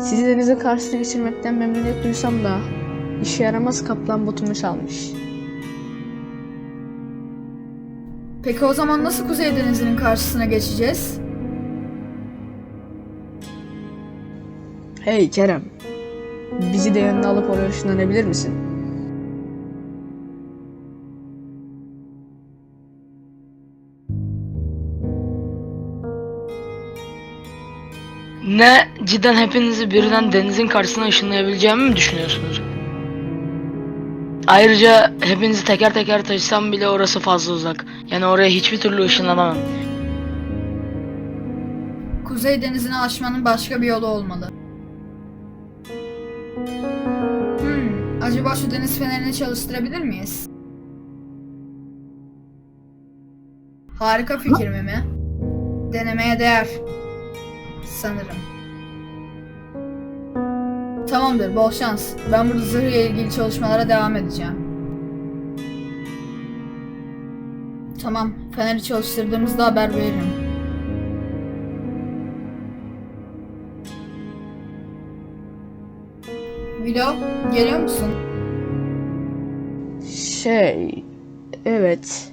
Sizi denizin karşısına geçirmekten memnuniyet duysam da işe yaramaz kaplan botumu çalmış. Peki o zaman nasıl Kuzey Denizi'nin karşısına geçeceğiz? Hey Kerem. Bizi de yanına alıp oraya ışınlanabilir misin? Ne cidden hepinizi birden denizin karşısına ışınlayabileceğimi mi düşünüyorsunuz? Ayrıca hepinizi teker teker taşısam bile orası fazla uzak. Yani oraya hiçbir türlü ışınlanamam. Kuzey Denizi'ni aşmanın başka bir yolu olmalı. Hmm, acaba şu deniz fenerini çalıştırabilir miyiz? Harika fikir mi mi? Denemeye değer. Sanırım. Tamamdır, bol şans. Ben burada zırhla ilgili çalışmalara devam edeceğim. Tamam, feneri çalıştırdığımızda haber veririm. Vilo, geliyor musun? Şey, evet.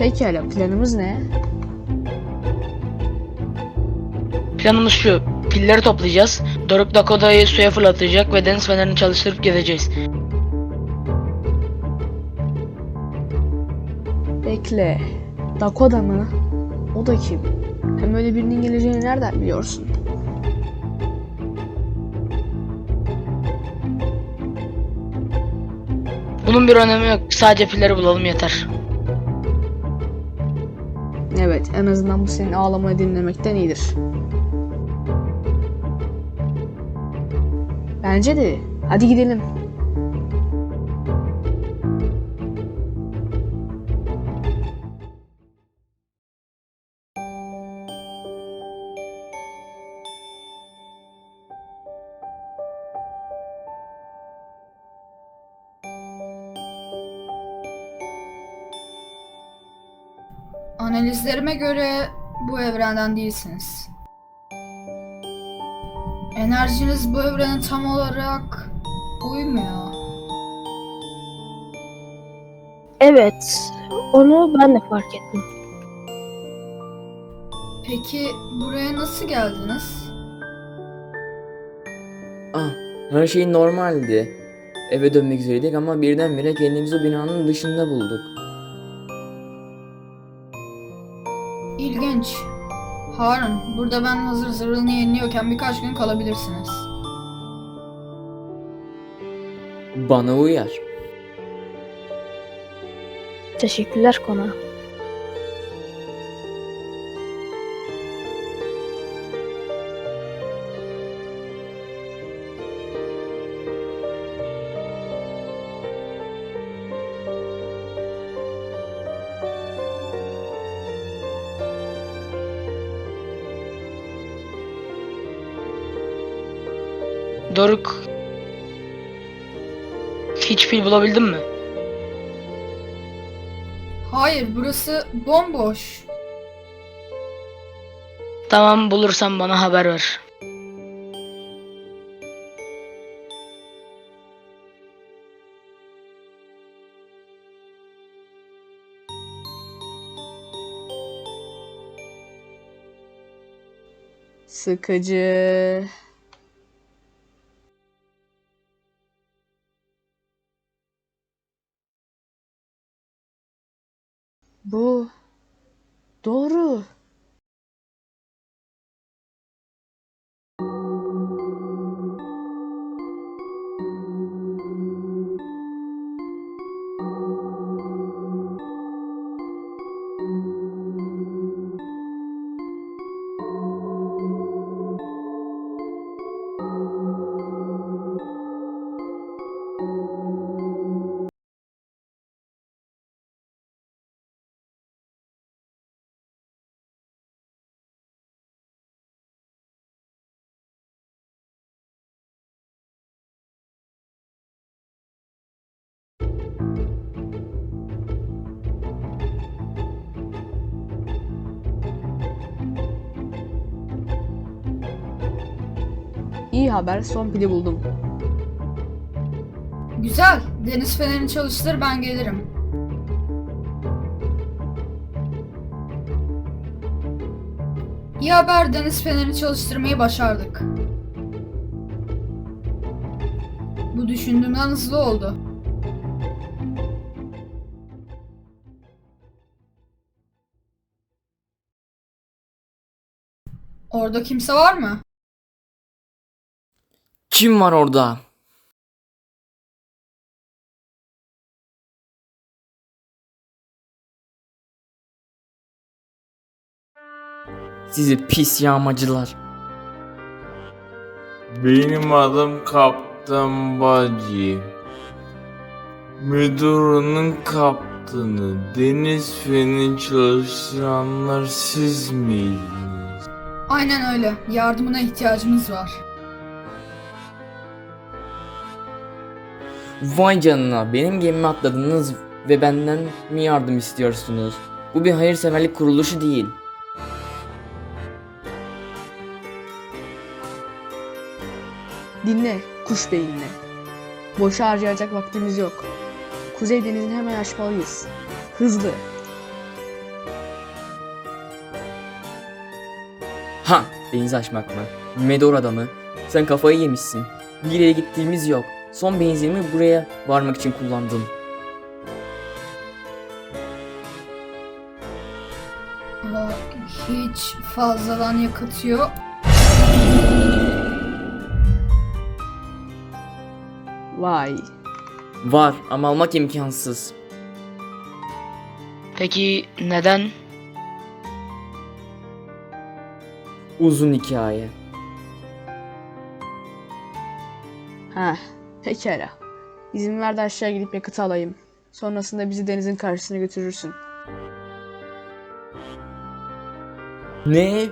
Pekala, planımız ne? Planımız şu. Pilleri toplayacağız. Doruk Dakoda'yı suya fırlatacak ve deniz fenerini çalıştırıp gideceğiz. Bekle. Dakota mı? O da kim? Hem öyle birinin geleceğini nereden biliyorsun? Bunun bir önemi yok. Sadece pilleri bulalım yeter. Evet, en azından bu senin ağlamayı dinlemekten iyidir. Bence de. Hadi gidelim. Analizlerime göre bu evrenden değilsiniz. Enerjiniz bu evrene tam olarak uymuyor. Evet, onu ben de fark ettim. Peki buraya nasıl geldiniz? Ah, her şey normaldi. Eve dönmek üzereydik ama birdenbire kendimizi binanın dışında bulduk. Harun, burada ben hazır zırhını yeniliyorken birkaç gün kalabilirsiniz. Bana uyar. Teşekkürler kona. Doruk... Hiç pil bulabildin mi? Hayır, burası bomboş. Tamam bulursan bana haber ver. Sıkıcı. İyi haber son pili buldum. Güzel. Deniz fenerini çalıştır ben gelirim. İyi haber deniz fenerini çalıştırmayı başardık. Bu düşündüğümden hızlı oldu. Orada kimse var mı? Kim var orada? Sizi pis yağmacılar. Benim adım Kaptan Bacı. Medora'nın kaptanı. Deniz feni çalıştıranlar siz miydiniz? Aynen öyle. Yardımına ihtiyacımız var. Vay canına benim gemime atladınız ve benden mi yardım istiyorsunuz? Bu bir hayırseverlik kuruluşu değil. Dinle kuş beyinle. Boşa harcayacak vaktimiz yok. Kuzey denizini hemen aşmalıyız. Hızlı. Ha denizi aşmak mı? Medor adamı. Sen kafayı yemişsin. Bir yere gittiğimiz yok. Son benzinimi buraya varmak için kullandım. Aa, hiç fazladan yakıt yok. Vay. Var ama almak imkansız. Peki neden? Uzun hikaye. Heh, pekala. İzin ver de aşağı gidip yakıtı alayım. Sonrasında bizi denizin karşısına götürürsün. Ne?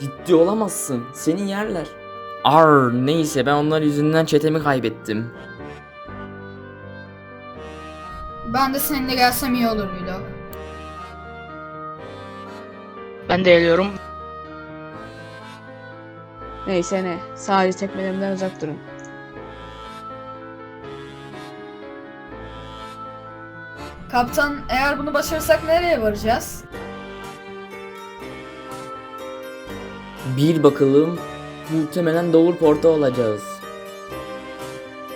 Ciddi olamazsın. Seni yerler. Ar neyse ben onlar yüzünden çetemi kaybettim. Ben de seninle gelsem iyi olur Vilo. Ben de geliyorum. Neyse ne, sadece tekmelerimden uzak durun. Kaptan eğer bunu başarırsak nereye varacağız? Bir bakalım muhtemelen Doğur Port'a olacağız.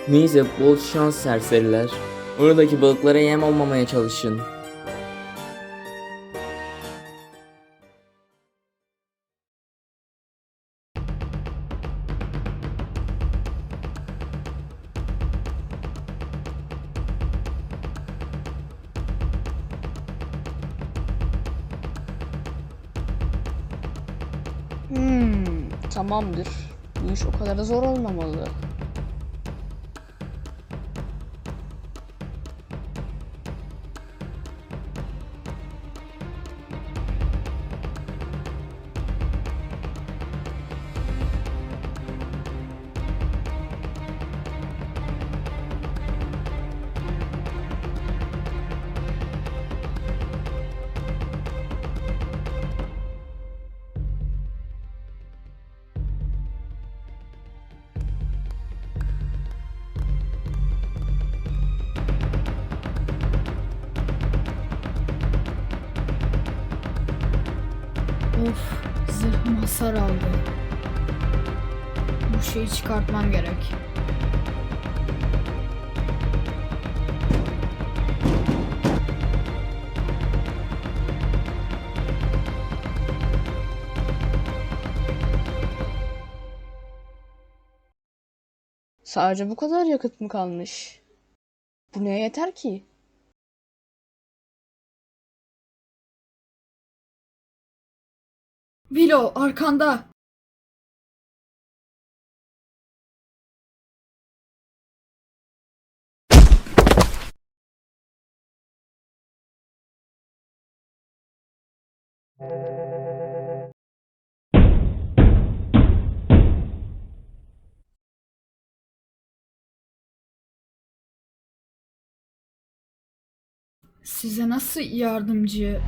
Neyse bol şans serseriler. Oradaki balıklara yem olmamaya çalışın. Hmm, tamamdır. Bu iş o kadar da zor olmamalı. Of, zırhım hasar aldı. Bu şeyi çıkartmam gerek. Sadece bu kadar yakıt mı kalmış? Bu neye yeter ki? Vilo arkanda. Size nasıl yardımcı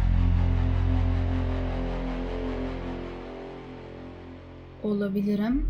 olabilirim?